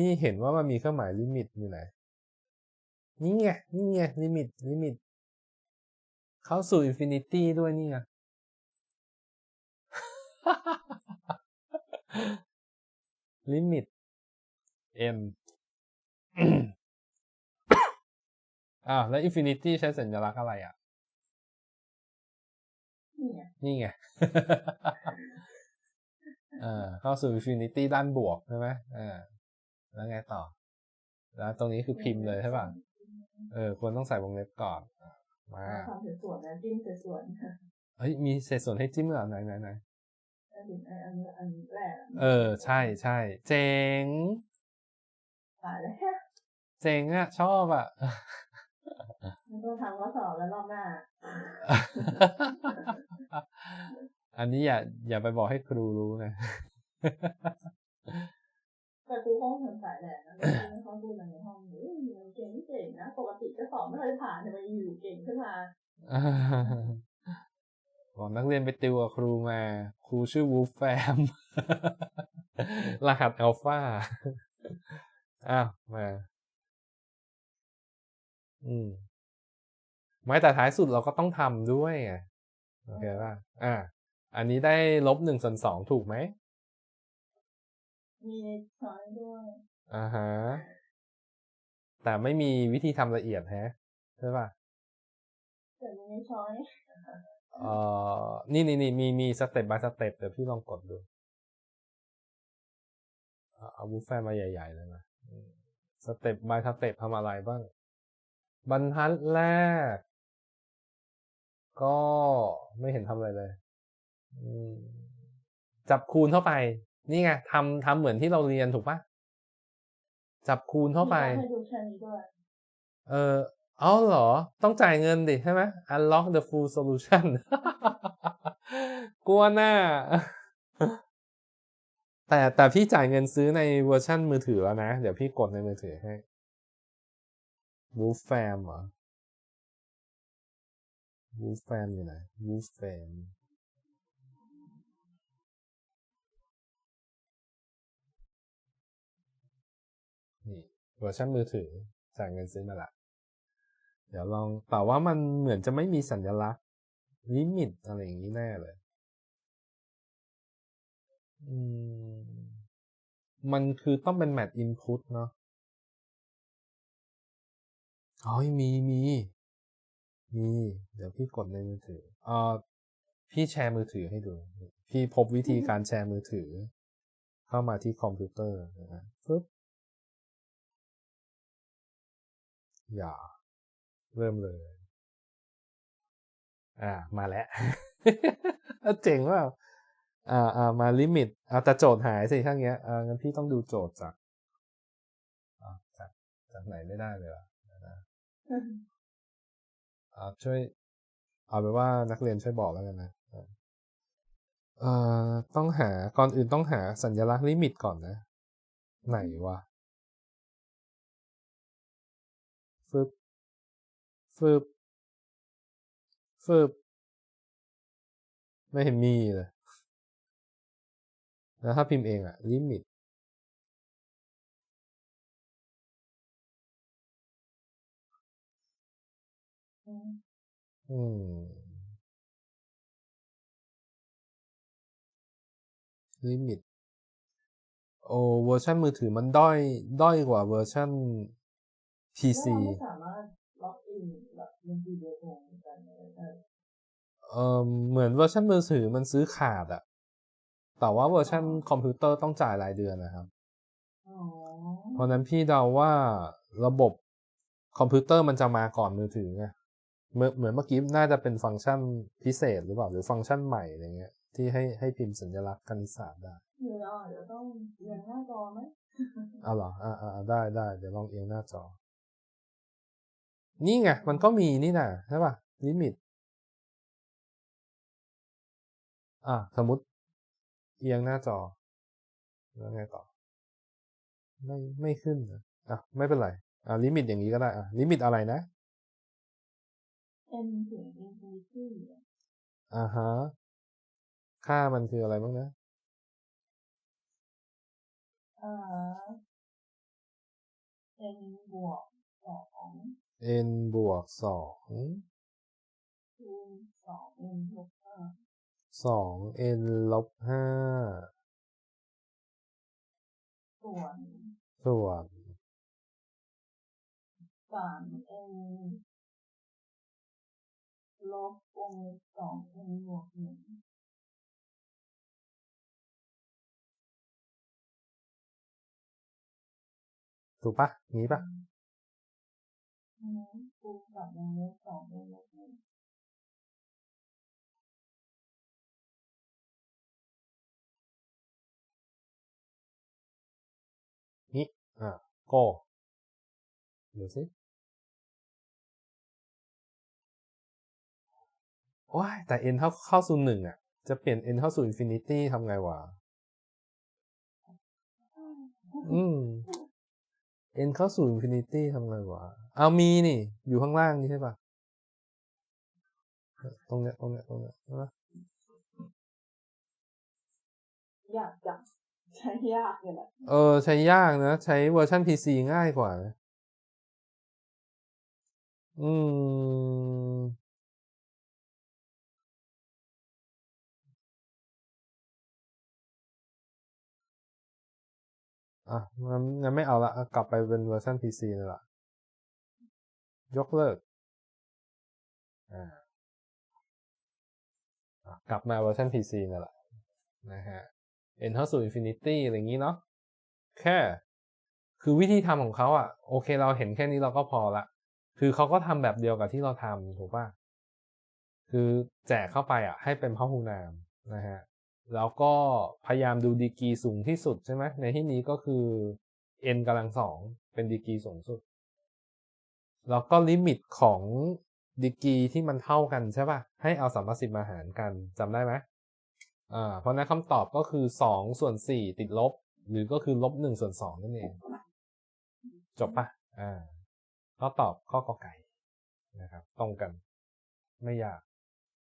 พี่เห็นว่ามันมีเครื่องหมายลิมิตอยู่ไหน นี่ไง นี่ไง ลิมิต ลิมิต เข้าสู่อินฟินิตี้ด้วยนี่ไง ลิมิต m อ้าว แล้วอินฟินิตี้ใช้สัญลักษณ์อะไรอะ นี่ไงนี่ไงเออเข้าสู่ Infinity ด้านบวกใช่ไหมเออ แล้วไงต่อ แล้วตรงนี้คือพิมพ์เลยใช่ป่ะ เออ ควรต้องใส่วงเล็บก่อนอะมาทำสวยๆนะจิ้มสวยๆนะเฮ้ย มีเศษส่วนให้จิ้มเหรอไหนไหนไหนอันนี้อันนี้อันแรกะเออ ใช่ใช่ เจ๋งตายแล้วเจ๋งอะ ชอบอะมันต้องทำข้อสอบแล้วรอบหน้า อันนี้อย่าอย่าไปบอกให้ครูรู้นะแต่ครูห้อ งสงสัยแหละนะไม่เขาพูดอะไรในห้องเฮ้ยมันเก่งเก่งนะ ปกติจะสอบไม่เคยผ่านทำไมอยู่เก่งขึ้นมาบอกนักเรียนไปติวกับครูมา ครูชื่อวูฟแฟม รหัสอัลฟาอ้าว มา อืมไม่แต่ท้ายสุดเราก็ต้องทำด้วยไงโอเคป่ะ อ่า อันนี้ได้ลบหนึ่งส่วนสองถูกไหม มีช้อยด้วยอ่าฮะแต่ไม่มีวิธีทำละเอียดแฮะใช่ป่ะแต่มีไม่ช้อยเอ่อนี่นี่นี่มีมีสเต็ปบายสเต็ปเดี๋ยวพี่ลองกดดูเอาเอาบุฟเฟ่ต์มาใหญ่ ๆ เลยนะอืมสเต็ปบายสเต็ปทำอะไรบ้าง บรรทัดแรก ก็ไม่เห็นทำอะไรเลยอืมจับคูณเข้าไป นี่ไงทำทำเหมือนที่เราเรียนถูกปะจับคูณเข้าไปมีให้ดูแค่นี้ด้วยเออเอาเหรอ ต้องจ่ายเงินดิใช่ไหม unlock the full solution กลัวหน้า แต่แต่พี่จ่ายเงินซื้อในเวอร์ชันมือถือแล้วนะ เดี๋ยวพี่กดในมือถือให้ Wolf Fam เหรอ Wolf Fam อยู่ไหน Wolf Fam เวอร์ชันมือถือจ่ายเงินซื้อมาละเดี๋ยวลองแต่ว่ามันเหมือนจะไม่มีสัญลักษณ์ลิมิตอะไรอย่างนี้แน่เลยมันคือต้องเป็น match input เนาะอ๋อมีมีมี เดี๋ยวพี่กดในมือถือเอ่อพี่แชร์มือถือให้ดู พี่พบวิธีการแชร์มือถือ เข้ามาที่คอมพิวเตอร์นะ อย่าเริ่มเลย อ่า มาแล้ว เจ๋งว่าอ่าอ่ามาลิมิตอ่าแต่โจทย์หายสิข้างเงี้ยอ่างั้นพี่ต้องดูโจทย์จากอ่าจากจากไหนไม่ได้เลยว่ะเดี๋ยวนะอ่าช่วย เอาไปนว่านักเรียนช่วยบอกแล้วกันนะอ่าเอ่อต้องหาก่อนอื่นต้องหาสัญลักษณ์ลิมิตก่อนนะ ไหนวะ ฟึบฟึบฟึบไม่เห็นมีเลย แล้วถ้าพิมพ์เองอะลิมิตอืมลิมิตโอเวอร์ชันมือถือมันด้อย ด้อยกว่าเวอร์ชัน PC แล้วเราไม่สามารถล็อกอินแบบลงทีเดียวโเหมือนกันเลยเออเอ่อเหมือนเวอร์ชันมือถือมันซื้อขาดอะแต่ว่าเวอร์ชันคอมพิวเตอร์ต้องจ่ายรายเดือนนะครับอ๋อเพราะฉะนั้นพี่เดาว่าระบบคอมพิวเตอร์มันจะมาก่อนมือถือไงเหมือนเหมือนเมื่อกี้น่าจะเป็นฟังก์ชันพิเศษหรือเปล่าหรือฟังก์ชันใหม่อะไรเงี้ย ที่ให้ให้พิมพ์สัญลักษณ์คณิตศาสตร์ได้เดี๋ยวเราอาจจะต้องเรียงหน้าจอไหมเอาเหรออ่าอ่าได้ได้เดี๋ยวลองเอียงหน้าจอ นี่ไง มันก็มีนี่นะใช่ป่ะลิมิตอะสมมติ เอียงหน้าจอ แล้วไงต่อ ไม่ไม่ขึ้นนะอะไม่เป็นไร อะลิมิตอย่างนี้ก็ได้ อะลิมิตอะไรนะเอ็นถึงอินฟินิตี้อ่าฮะ ค่ามันคืออะไรบ้างนะ เอ่อ n บวกสอง n บวกสองสอง n ลบห้าสอง n ลบห้าส่วนส่วนสาม n ลบวงเล็บสอง n บวกหนึ่งถูกปะงี้ปะ อืมคูณกับวงเล็บสอง n ลบหนึ่งงี้อะก็ดูสิว้ายแต่ n เท่าเข้าสู่หนึ่งอะ จะเปลี่ยน n เข้าสู่ infinity ทำไงวะ อืม n เข้าสู่ infinity ทำไงวะ เอามีนี่ อยู่ข้างล่างนี่ใช่ปะตรงเนี้ยตรงเนี้ยตรงเนี้ยใช่ปะยากจังใช้ยากเลยแหละเออ ใช้ยากนะ ใช้เวอร์ชัน PC ง่ายกว่านะอืม อะงั้นงั้นไม่เอาละกลับไปเป็นเวอร์ชัน PC เลยล่ะ ยกเลิก อ่ากลับมาเวอร์ชัน PC นั่นแหละนะฮะ n เท่าสู่ infinity อะไรอย่างนี้เนาะแค่คือวิธีทำของเขาอะ โอเคเราเห็นแค่นี้เราก็พอละ คือเขาก็ทำแบบเดียวกับที่เราทำถูกป่ะ คือแจกเข้าไปอะ ให้เป็นพหูนามนะฮะ แล้วก็พยายามดูดีกรีสูงที่สุดใช่ไหมในที่นี้ก็คือ n กำลังสองเป็นดีกรีสูงสุด แล้วก็ลิมิตของดีกรีที่มันเท่ากันใช่ป่ะ ให้เอาสัมประสิทธิ์มาหารกันจำได้ไหมอ่าเพราะนั้นคำตอบก็คือสองส่วนสี่ติดลบ หรือก็คือลบหนึ่งส่วนสองนั่นเอง จบป่ะอ่าก็ตอบข้อกอไก่นะครับ ตรงกัน ไม่ยาก